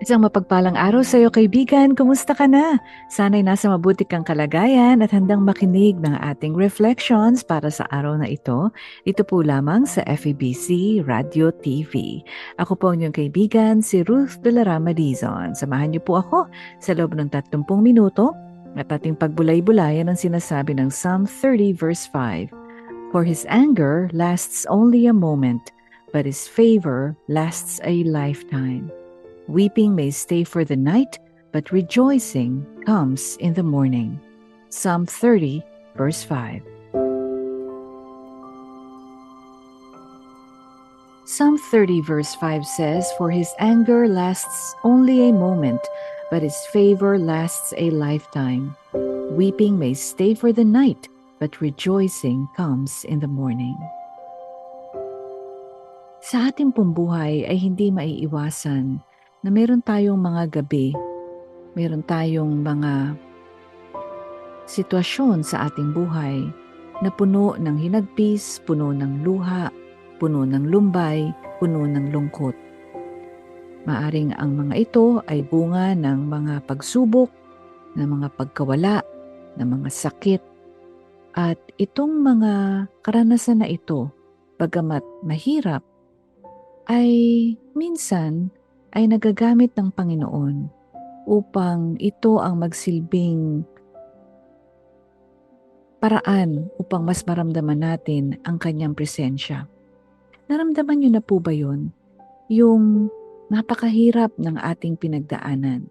Isang mapagpalang araw sa iyo kaibigan, kumusta ka na? Sana'y nasa mabuti kang kalagayan at handang makinig ng ating reflections para sa araw na ito. Ito po lamang sa FEBC Radio TV. Ako po ang inyong kaibigan, si Ruth de la Dizon. Samahan niyo po ako sa loob ng 30 minuto at ating pagbulay-bulayan ang sinasabi ng Psalm 30 verse 5. For his anger lasts only a moment, but his favor lasts a lifetime. Weeping may stay for the night, but rejoicing comes in the morning. Psalm 30, verse 5. Psalm 30, verse 5 says, For his anger lasts only a moment, but his favor lasts a lifetime. Weeping may stay for the night, but rejoicing comes in the morning. Sa ating pumbuhay ay hindi maiiwasan na meron tayong mga gabi, meron tayong mga sitwasyon sa ating buhay na puno ng hinagpis, puno ng luha, puno ng lumbay, puno ng lungkot. Maaring ang mga ito ay bunga ng mga pagsubok, ng mga pagkawala, ng mga sakit, at itong mga karanasan na ito, bagamat mahirap, ay minsan ay nagagamit ng Panginoon upang ito ang magsilbing paraan upang mas maramdaman natin ang kanyang presensya. Naramdaman niyo na po ba yun? Yung napakahirap ng ating pinagdaanan.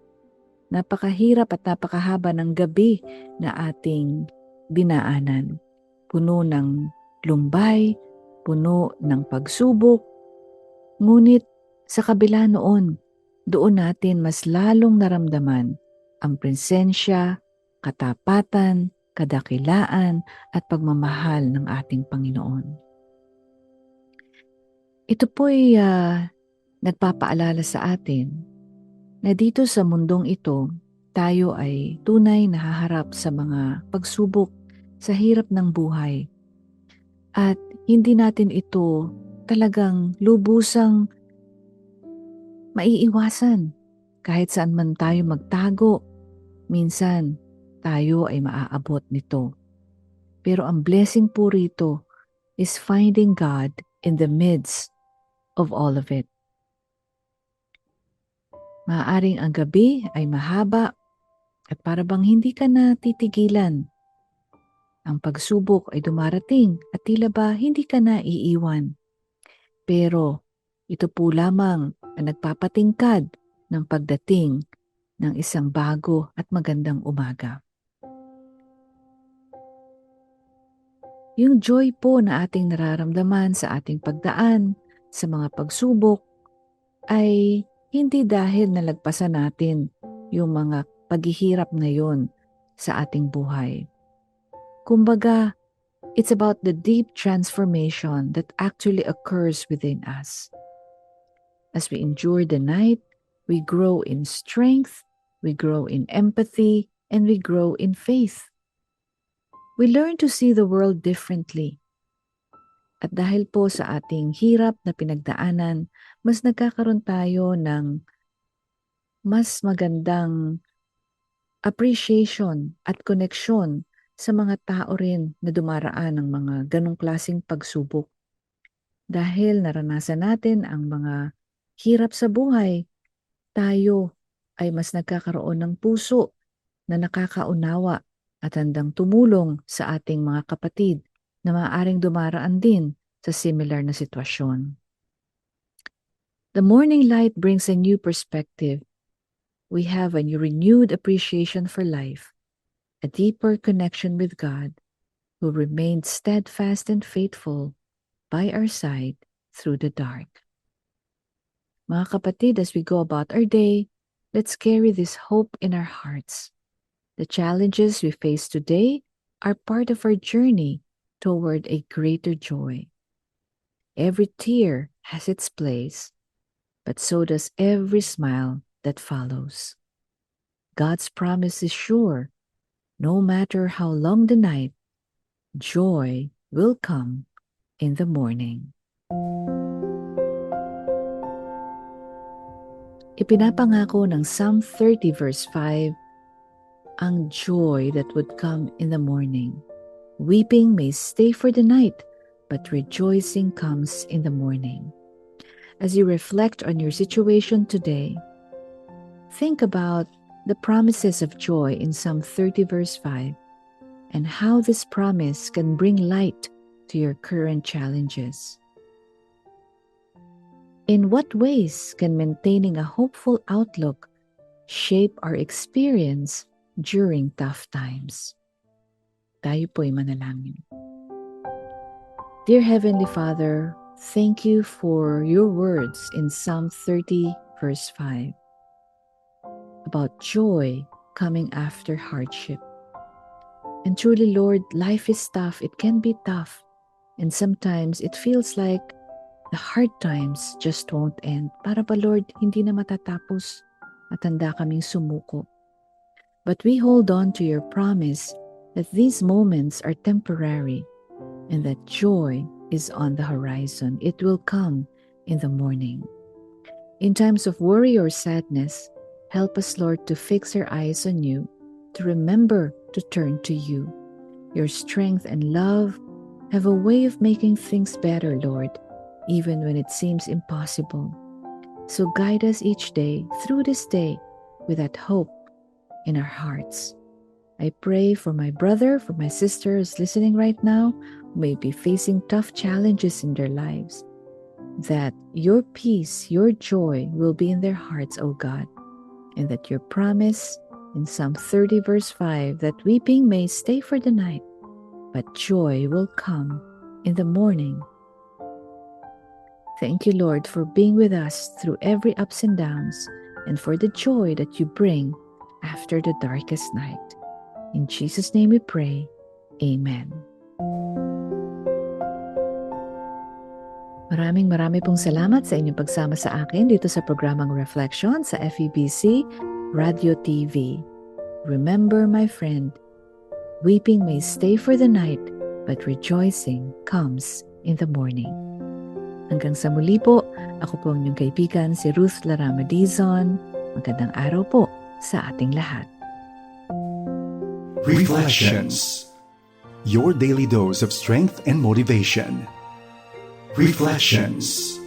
Napakahirap at napakahaba ng gabi na ating dinaanan. Puno ng lumbay, puno ng pagsubok, ngunit sa kabila noon, doon natin mas lalong naramdaman ang presensya, katapatan, kadakilaan at pagmamahal ng ating Panginoon. Ito po'y uh, nagpapaalala sa atin na dito sa mundong ito, tayo ay tunay nahaharap sa mga pagsubok sa hirap ng buhay. At hindi natin ito talagang lubusang maiiwasan. Kahit saan man tayo magtago, minsan tayo ay maaabot nito. Pero ang blessing po rito is finding God in the midst of all of it. Maaring ang gabi ay mahaba at para bang hindi ka na titigilan. Ang pagsubok ay dumarating at tila ba hindi ka na iiwan. Pero ito po lamang ang nagpapatingkad ng pagdating ng isang bago at magandang umaga. Yung joy po na ating nararamdaman sa ating pagdaan, sa mga pagsubok, ay hindi dahil nalagpasan natin yung mga paghihirap ngayon sa ating buhay. Kumbaga, it's about the deep transformation that actually occurs within us. As we endure the night, we grow in strength, we grow in empathy, and we grow in faith. We learn to see the world differently. At dahil po sa ating hirap na pinagdaanan, mas nagkakaroon tayo ng mas magandang appreciation at connection sa mga tao rin na dumaraan ng mga ganong klasing pagsubok. Dahil naranasan natin ang mga hirap sa buhay, tayo ay mas nagkakaroon ng puso na nakakaunawa at handang tumulong sa ating mga kapatid na maaaring dumaraan din sa similar na sitwasyon. The morning light brings a new perspective. We have a new renewed appreciation for life, a deeper connection with God, who remained steadfast and faithful by our side through the dark. Mga kapatid, as we go about our day, let's carry this hope in our hearts. The challenges we face today are part of our journey toward a greater joy. Every tear has its place, but so does every smile that follows. God's promise is sure. No matter how long the night, joy will come in the morning. Ipinapangako ng Psalm 30 verse 5 ang joy that would come in the morning. Weeping may stay for the night, but rejoicing comes in the morning. As you reflect on your situation today, think about the promises of joy in Psalm 30 verse 5 and how this promise can bring light to your current challenges. In what ways can maintaining a hopeful outlook shape our experience during tough times? Tayo po'y manalangin. Dear Heavenly Father, thank you for your words in Psalm 30, verse 5 about joy coming after hardship. And truly, Lord, life is tough. It can be tough. And sometimes it feels like the hard times just won't end. Para ba, Lord, hindi na matatapos at handa kaming sumuko. But we hold on to your promise that these moments are temporary and that joy is on the horizon. It will come in the morning. In times of worry or sadness, help us, Lord, to fix our eyes on you, to remember to turn to you. Your strength and love have a way of making things better, Lord, even when it seems impossible. So guide us each day through this day with that hope in our hearts. I pray for my brother, for my sister who's listening right now, who may be facing tough challenges in their lives, that your peace, your joy will be in their hearts, O God, and that your promise in Psalm 30, verse 5, that weeping may stay for the night, but joy will come in the morning. Thank you, Lord, for being with us through every ups and downs and for the joy that you bring after the darkest night. In Jesus' name we pray. Amen. Maraming marami pong salamat sa inyong pagsama sa akin dito sa programang Reflection sa FEBC Radio TV. Remember, my friend, weeping may stay for the night, but rejoicing comes in the morning. Hanggang sa muli po, ako po ang inyong kaibigan si Ruth Larama Dizon. Magandang araw po sa ating lahat. Reflections. Your daily dose of strength and motivation. Reflections.